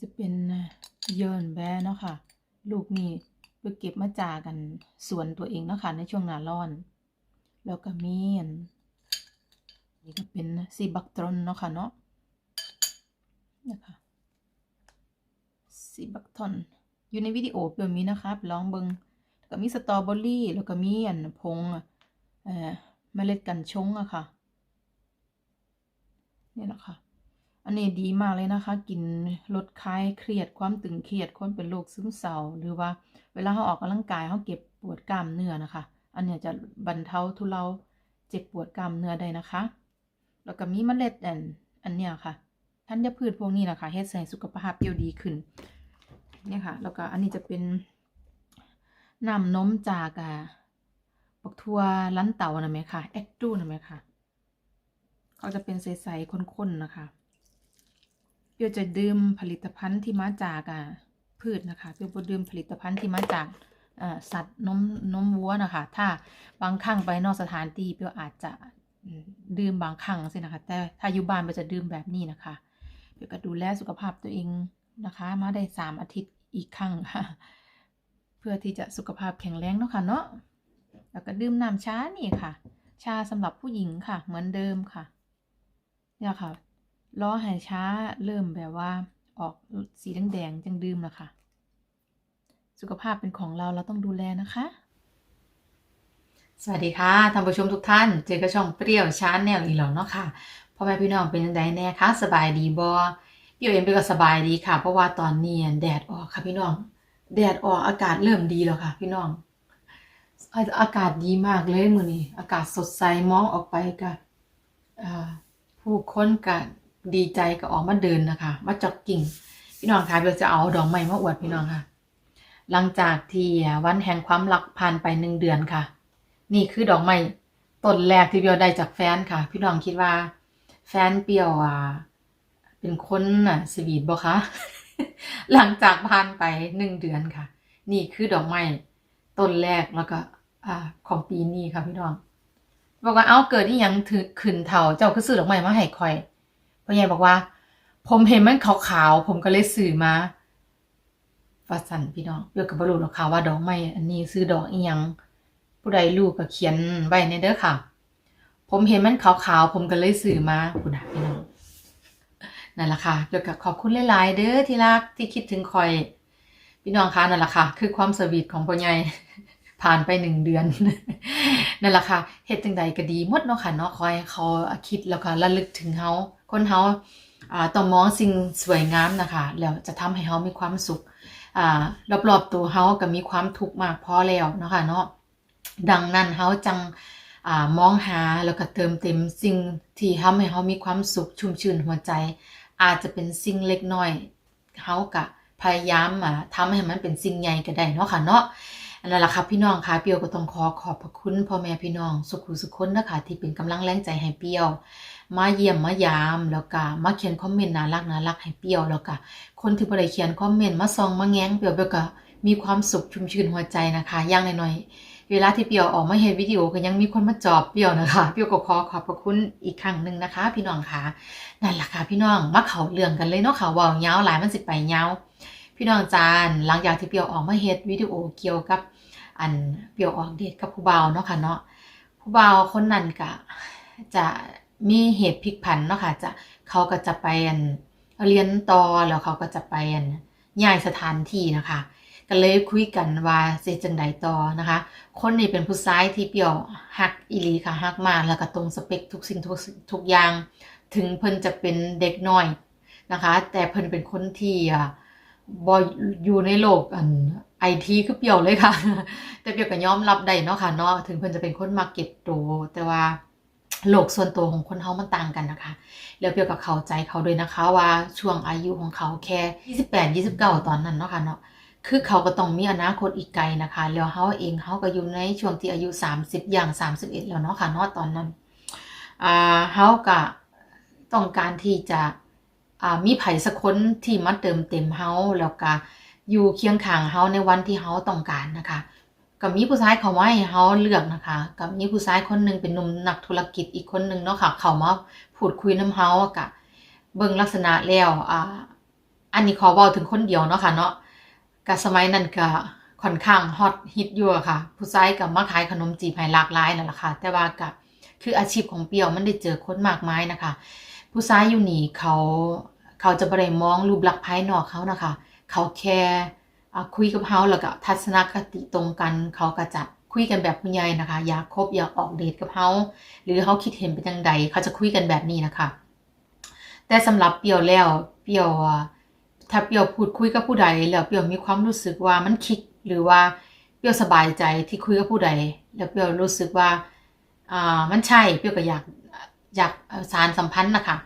จะเป็นเยินแบะเนาะค่ะ ลูกนี่ไปเก็บมาจากกันสวนตัวเองเนาะค่ะในช่วงหน้าร้อน แล้วก็มีอันนี่ก็เป็นซีบักตรอนเนาะค่ะเนาะนะคะซีบักทอนอยู่ในวิดีโอเปยวมีนะครับลองเบิงแล้วก็มีสตรอเบอรี่แล้วก็มีอันผงเอ่อเมล็ดกันชงอะค่ะเนี่ยนะค่ะ อันนี้ดีมากเลยนะคะ กินลดคลายเครียดความตึงเครียดคนเป็นโรคซึมเศร้าหรือว่าเวลาเขาออกกำลังกายเขาเก็บปวดกล้ามเนื้อนะคะ อันเนี้ยจะบรรเทาทุเลาเจ็บปวดกล้ามเนื้อได้นะคะ แล้วก็มีเมล็ดอันอันเนี้ยค่ะธัญพืชพวกนี้นะคะเฮ็ดให้สุขภาพเปียวดีขึ้นเนี่ยค่ะ แล้วก็อันนี้จะเป็นน้ำนมจากอ่าปักทัวลันเต่านะไหมคะแอคจูนะไหมคะเขาจะเป็นใสๆข้นๆนะคะ เปียจะดื่มผลิตภัณฑ์ที่มาจากอ่าพืชนะคะเปียวบ่ดื่มผลิตภัณฑ์ที่มาจากสัตว์นมนมวัวนะคะ ถ้าบางครั้งไปนอกสถานที่เปียวอาจจะดื่มบางครั้งสินะคะ แต่ถ้าอยู่บ้านเปียวจะดื่มแบบนี้นะคะเปียวก็ดูแลสุขภาพตัวเองนะคะ มาได้สามอาทิตย์อีกครั้งค่ะ เพื่อที่จะสุขภาพแข็งแรงเนาะค่ะเนาะ แล้วก็ดื่มน้ำชานี่ค่ะ ชาสำหรับผู้หญิงค่ะ เหมือนเดิมค่ะเนี่ยค่ะ รอให้ช้าเริ่มแบบว่า ออกสีแดงๆจังดื่มนะคะสุขภาพเป็นของเราเราต้องดูแลนะคะ สวัสดีค่ะท่านผู้ชมทุกท่าน เจอกับช่องเปรี้ยวชาแนลอีกแล้วเนาะค่ะพ่อแม่พี่น้องเป็นยังไงแน่คะสบายดีบอพี่เอ็มเป็นก็สบายดีค่ะ เพราะว่าตอนนี้แดดออกค่ะพี่น้อง แดดออกอากาศเริ่มดีแล้วค่ะ พี่น้องอากาศดีมากเลยมือนี้อากาศสดใสมองออกไปก็อ่าผู้คนก็ ดีใจก็ออกมาเดินนะคะมาจอกกิ้งพี่น้องคะเราจะเอาดอกไม้มาอวดพี่น้องค่ะ หลังจากที่วันแห่งความรักผ่านไปหนึ่งเดือนค่ะ นี่คือดอกไม้ต้นแรกที่เปียวได้จากแฟนค่ะ พี่น้องคิดว่า แฟนเปียวอ่าเป็นคนอะสวีทบ่คะหลังจากผ่านไปหนึ่งเดือนค่ะ นี่คือดอกไม้ต้นแรกแล้วก็อ่าของปีนี้ค่ะพี่น้องบอกว่าเอาเกิดที่ยังถือขึ้นเท่าเจ้าคือซื้อดอกไม้มาให้ข่อย พ่อใหญ่บอกว่า ผมเห็นมันขาวๆผมก็เลยซื้อมาฟาสันพี่น้องเพื่อกับบรูหรอกค่ะว่าดอกไม้อันนี้ซื้อดอกอีหยังผู้ใดรู้ก็เขียนไว้ในเด้อค่ะ ผมเห็นมันขาวๆผมก็เลยซื้อมาคุณนะพี่น้องนั่นแหละค่ะเดี๋ยวก็ขอบคุณหลาย ๆ เด้อที่รักที่คิดถึงคอย พี่น้องคะนั่นแหละค่ะ คือความสวีทของพ่อใหญ่ผ่านไปหนึ่งเดือนนั่นแหละค่ะเฮ็ดจังใดก็ดีหมดเนาะค่ะเนาะคอยเขาคิดแล้วก็ระลึกถึงเฮา คนเฮาต้องมองสิ่งสวยงามนะคะ แล้วจะทำให้เฮามีความสุขอรอบๆตัวเฮาก็มีความทุกข์มากพอแล้วนะคะเนาะดังนั้นเฮาจังอมองหาแล้วก็เติมเต็มสิ่งที่ทำให้เขามีความสุขชุ่มชื่นหัวใจ อาจจะเป็นสิ่งเล็กน้อยเขาก็พยายามอ่าทำให้มันเป็นสิ่งใหญ่ก็ได้เนาะค่ะเนาะอันนั้นแหละครับพี่น้องค่ะเปียวก็ต้องขอขอบพระคุณพ่อแม่พี่น้องสุขุสุขคนนะคะที่เป็นกำลังแรงใจให้เปียว มาเยี่ยมมายามแล้วก็มาเขียนคอมเมนต์น่ารักน่ารักให้เปียวแล้วก็คนที่บได้เขียนคอมเมนต์มาซองมาแง้งเปียวเปียวก็มีความสุขชุ่มชื่นหัวใจนะคะย่างน้อยๆเวลาที่เปียวออกมาเห็นวิดีโอก็ยังมีคนมาจอบเปียวนะคะเปียวก็ขอขอบพระคุณอีกครั้งหนึ่งนะคะ พี่น้องค่ะนั่นแหละค่ะพี่น้องมาเขาเรื่องกันเลยเนาะค่ะเว่ายาวหลายมันสิไปยาวพี่น้องจานหลังจากที่เปียวออกมาเฮ็ดวิดีโอเกี่ยวกับ อันเปียวออกเดทกับผู้เบาเนาะค่ะเนาะผู้เบาคนนั้นก็จะ มีเหตุพลิกผันเนาะค่ะจะเขาก็จะไปอันเรียนต่อแล้วเขาก็จะไปอันย้ายสถานที่นะคะก็เลยคุยกันว่าเสจังใดต่อนะคะ คนนี้เป็นผู้ชายที่เปี่ยวฮักอีลีค่ะฮักมากแล้วก็ตรงสเปคทุกสิ่งทุกทุกอย่าง ถึงเพิ่นจะเป็นเด็กน้อยนะคะ แต่เพิ่นเป็นคนที่อ่าบ่อยู่ในโลกอันไอทีคือเปี่ยวเลยค่ะ แต่เปี่ยวก็ยอมรับได้เนาะค่ะเนาะถึงเพิ่นจะเป็นคนมาเก็ตโตวแต่ว่า โลกส่วนตัวของคนเฮามันต่างกันนะคะ แล้วเปี่ยวก็เขาใจเขาด้วยนะคะ ว่าช่วงอายุของเขาแค่28 29 ตอนนั้นเนาะค่ะเนาะคือเขาก็ต้องมีอนาคตอีกไกลนะคะ แล้วเขาเองเขาก็อยู่ในช่วงที่อายุ 30 อย่าง 31 แล้วเนาะค่ะเนาะตอนนั้นอ่าเขาก็ต้องการที่จะอ่ามีไผ่สักคนที่มาเติมเต็มเขาแล้วก็อยู่เคียงข้างเขาในวันที่เขาต้องการนะคะ ก็มีผู้ชายเขามาให้เขาเลือกนะคะกับมีผู้ชายคนหนึ่งเป็นหนุ่มนักธุรกิจอีกคนหนึ่งเนาะค่ะ เขามาพูดคุยน้ำเขาก็เบิ่งลักษณะแล้วอ่าอันนี้ขอเว้าถึงคนเดียวเนาะค่ะเนาะก็สมัยนั้นก็ค่อนข้างฮอตฮิตอยู่ค่ะ ผู้ชายก็มาขายขนมจีบให้หลากหลายนั่นแหละค่ะ แต่ว่าก็คืออาชีพของเปียวมันได้เจอคนมากมายนะคะ ผู้ชายอยู่นี่เขาเขาจะบ่ได้มองรูปลักษณ์ภายนอกเขานะคะ เขาแค่ คุยกับเฮาแล้วก็ทัศนคติตรงกันเขาก็จะคุยกันแบบผู้ใหญ่นะคะ อยากคบอยากออกเดทกับเฮาหรือเขาคิดเห็นเป็นจังใดเขาจะคุยกันแบบนี้นะคะ แต่สำหรับเปียวแล้วเปียวถ้าเปียวพูดคุยกับผู้ใดแล้วเปียวมีความรู้สึกว่ามันคิกหรือว่าเปียวสบายใจที่คุยกับผู้ใด แล้วเปียวรู้สึกว่าอ่ามันใช่เปียวก็อยากอยากสารสัมพันธ์นะคะ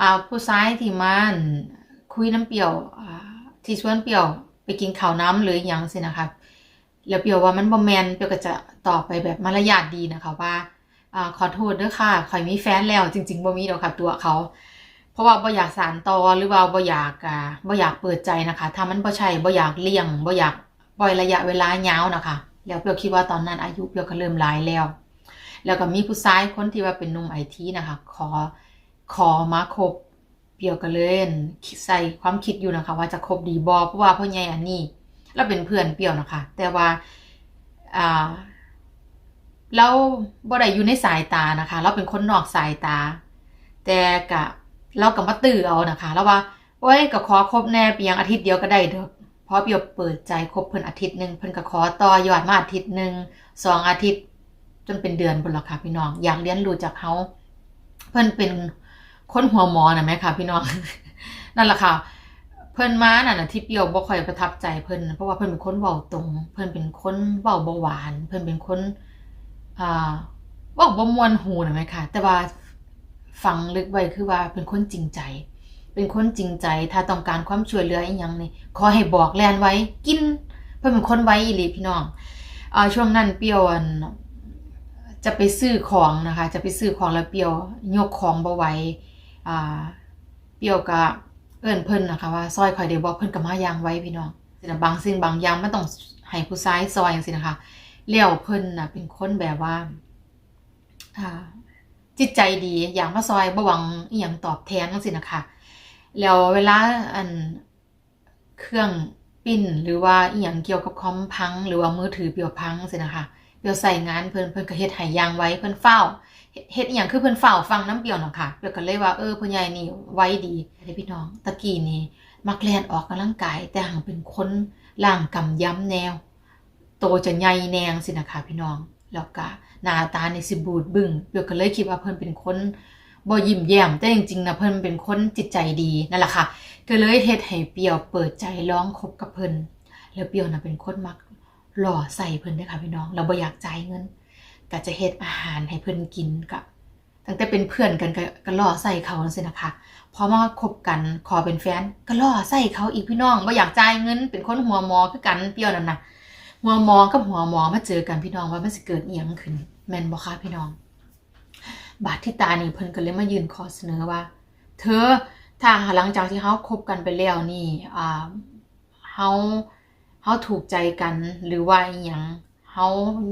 อ่าผู้ชายที่มันคุยน้ำเปียวอ่าที่ชวนเปียว ไปกินข้าวน้ำหรืออหยังสินะคะแล้วเปียวว่ามันบ่แมนเปียวก็จะตอบไปแบบมารยาทดีนะคะว่าอขอโทษด้อค่ะข่อยมีแฟนแล้ว จริงๆบ่มีดอกค่ะตัวเขา เพราะว่าบ่อยากสานต่อหรือว่าบ่อยากอ่าบ่อยากเปิดใจนะคะ ถ้ามันบ่ใช่บ่อยากเลี่ยงบ่อยากปล่อยระยะเวลายาวนะคะ แล้วเปียวคิดว่าตอนนั้นอายุเปียวก็เริ่มหลายแล้ว แล้วก็มีผู้ชายคนที่ว่าเป็นนุ่มไอทีนะคะ ขอขอมาคบ เปียวก็เลยใส่ความคิดอยู่นะคะ ว่าจะคบดีบ่เพราะว่าพ่อใหญ่อันนี้เราเป็นเพื่อนเปียวนะคะ แต่ว่าอ่าเราบ่ได้อยู่ในสายตานะคะ เราเป็นคนนอกสายตา แต่กะเราก็มาตื้อเอานะคะ แล้วว่าโอ้ยก็ขอคบแน่เพียงอาทิตย์เดียวก็ได้เด้อเพราะเปียวเปิดใจคบเพิ่นอาทิตย์หนึงเพิ่นก็ขอต่อยอดมาอาทิตย์หนึงสองอาทิตย์จนเป็นเดือนพุ่นละค่ะพี่น้อง อยากเรียนรู้จากเขาเพิ่นเป็น คนหัวหมอนะแม่ค่ะ พี่น้อง นั่นแหละค่ะ เพิ่นมาน่ะที่เปียวบ่ค่อยประทับใจเพิ่นเพราะว่าเพิ่นเป็นคนเว้าตรง เพิ่นเป็นคนเว้าบ่หวาน เพิ่นเป็นคนอ่าเว้าบ่มวนหูนะแม่ค่ะ แต่ว่าฟังลึกไว้คือว่าเป็นคนจริงใจ เป็นคนจริงใจ ถ้าต้องการความช่วยเหลืออีหยังนี่ขอให้บอกแลนไว้กิน เพิ่นเป็นคนไว้อีหลีพี่น้องอ่าช่วงนั้นเปียวอันจะไปซื้อของนะคะ จะไปซื้อของแล้วเปียวยกของบ่ไหว เปียวก็เอิ้นเพิ่นนะคะว่าซอยข่อยได้บ่เพิ่นก็มายางไว้พี่น้องสินะบางสิ่งบางอย่างมันต้องให้ผู้ชายซอยจังซี่นะคะแล้วเพิ่นนะเป็นคนแบบว่าจิตใจดีอยากมาซอยบ่หวังอีหยังตอบแทนจังซี่นะคะแล้วเวลาอันเครื่องปิ้นหรือว่าอีหยังเกี่ยวกับคอมพัง หรือว่ามือถือเปียวพังจังซี่นะคะ เปียวใส่งานเพิ่นเพิ่นก็เฮ็ดห้อย่างไว้เพิ่นเฝ้าเฮ็ดอีหยังคือเพิ่นเฝ้าฟังน้ำเปียวเนาะค่ะเปียวก็เลยว่าเออผู้ใหญ่นี่ไว้ดีเด้พี่น้องตะกี้นี่มักแล่นออกกำลังกายแต่หังเป็นคนร่างกำยำแนว โตจะใหญ่แนงสินะคะพี่น้อง แล้วก็หน้าตาในสิบูดบึ้งเปียวก็เลยคิดว่าเพิ่นเป็นคนบ่ยิ้มแย้มแต่จริงๆนะเพิ่นเป็นคนจิตใจดีนั่นแหละค่ะก็เลยเฮ็ดให้เปียวเปิดใจลองคบกับเพิ่นแล้วเปียวน่ะเป็นคนมัก หล่อใส่เพิ่นด้ค่ะพี่น้อง เราบ่อยากจ่ายเงินก็จะเฮ็ดอาหารให้เพิ่นกินก็ตั้งแต่เป็นเพื่อนกันก็ก็หล่อใส่เขาจังซี่นะคะพอมาคบกันขอเป็นแฟนก็หล่อใส่เขาอีกพี่น้องบ่อยากจ่ายเงิน เป็นคนหัวหมอคือกันเปรี้ยวนั่นน่ะหัวหมอกับหัวหมอมาเจอกันพี่น้องว่ามันสิเกิดอีหยังขึ้น แม่นบ่คะพี่น้อง บาดที่ตานี่เพิ่นก็เลยมายืนขอเสนอว่า เธอถ้าหลังจากที่เฮาคบกันไปแล้วนี่อ่าเฮา เฮาถูกใจกันหรือว่าอีหยังเฮา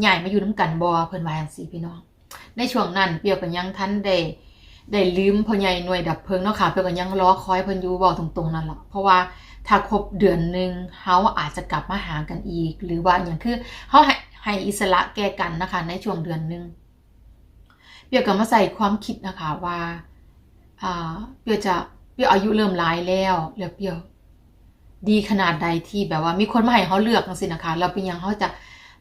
ย้ายมาอยู่นํกันบ่เพิ่นว่าจังซี่พี่น้อง ในช่วงนั้นเปียวก็ยังทันได้ได้ลืมพ่อใหญ่หน่วยดับเพลิงเนาะค่ะเปียวก็ยังรอคอยเพิ่นอยู่เว้าตรงๆนั่นล่ะเพราะว่าถ้าครบเดือนหนึ่งเฮาอาจจะกลับมาหากันอีก หรือว่าอย่างคือเฮาให้ให้อิสระแก่กันนะคะ ในช่วงเดือนหนึ่งเปียวก็มาใส่ความคิดนะคะว่าอ่าเปียวจะเปียวอายุเริ่มหลายแล้วแล้วเปียว ดีขนาดใดที่แบบว่ามีคนมาให้เขาเลือกจังซี่นะคะแล้วเป็นหยังเขาจะ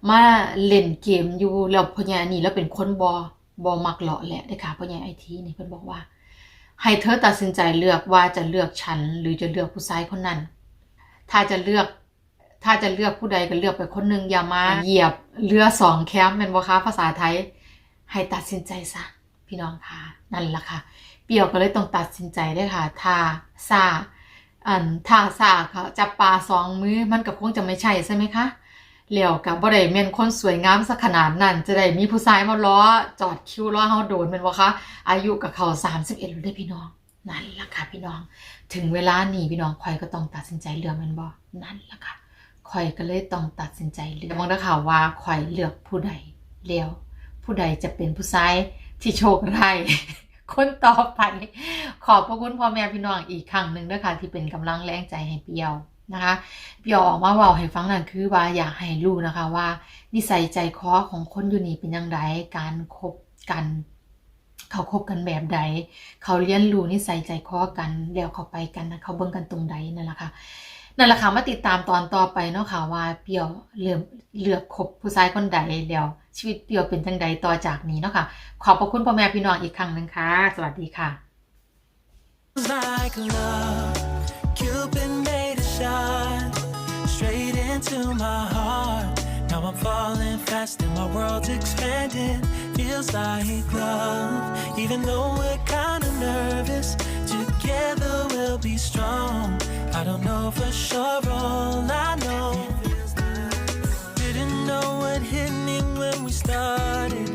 มาเล่นเกมอยู่แล้วพ่อใหญ่นนี้แล้วเป็นคนบอบอมักเลาะแหละเด้ค่ะพ่อใหญ่ไอทีนี่เพิ่นบอกว่า ให้เธอตัดสินใจเลือกว่าจะเลือกฉัน หรือจะเลือกผู้ชายคนนั้น ถ้าจะเลือก ถ้าจะเลือกผู้ใดก็เลือกไปคนหนึงอย่ามาเหยียบเรือสองแคมป์แม่นบ่คะภาษาไทย ให้ตัดสินใจซะพี่น้องค่ะนั่นแหละค่ะ เปียวก็เลยต้องตัดสินใจเด้ค่ะ ถ้าซา อันท่าซาค่ะจับปลาสองมือมันก็คงจะไม่ใช่ใช่ไหมคะแล้วกับบ่ได้แม่นคนสวยงามสักขนาดนั้น จะได้มีผู้ชายมาล้อจอดคิวล้อเฮาโดนแม่นบ่คะอายุกับเขา31แล้วเด้อพี่น้อง นั่นล่ะค่ะพี่น้อง ถึงเวลานี้พี่น้องข่อยก็ต้องตัดสินใจเลือกม่นบ่นั่นล่ะค่ะข่อยก็เลยต้องตัดสินใจเลือกมองเด้อค่ะว่าข่อยเลือกผู้ใดแล้วผู้ใดจะเป็นผู้ชายที่โชคร้าย คนต่อไปขอบพระคุณพ่อแม่พี่น้องอีกครั้งหนึ่งด้วยค่ะที่เป็นกำลังแรงใจให้เปียวนะคะเปียวออกมาเว้าให้ฟังนั่นคือว่าอยากให้รู้นะคะว่า นิสัยใจคอของคนอยู่นี่เป็นยังไงการคบกันเขาคบกันแบบใด เขาเรียนรู้นิสัยใจคอกัน แล้วเขาไปกันนะเขาเบิ่งกันตรงใดนั่นแหละค่ะ นั่นแหละค่ะมาติดตามตอนต่อไปเนาะค่ะว่าเปียวเลือกเลือกคบผู้ชายคนใดแล้วชีวิตเปียวเป็นจังใดต่อจากนี้เนาะค่ะขอบพระคุณพ่อแม่พี่น้องอีกครั้งหนึงค่ะ สวัสดีค่ะ like love. Cupid made a shot straight into my heart. Now I'm falling fast and my world's expanding. Feels like love, even though we're kinda nervous. Together we'll be strong. I don't know for sure, all I know. Didn't know what hit me when we started.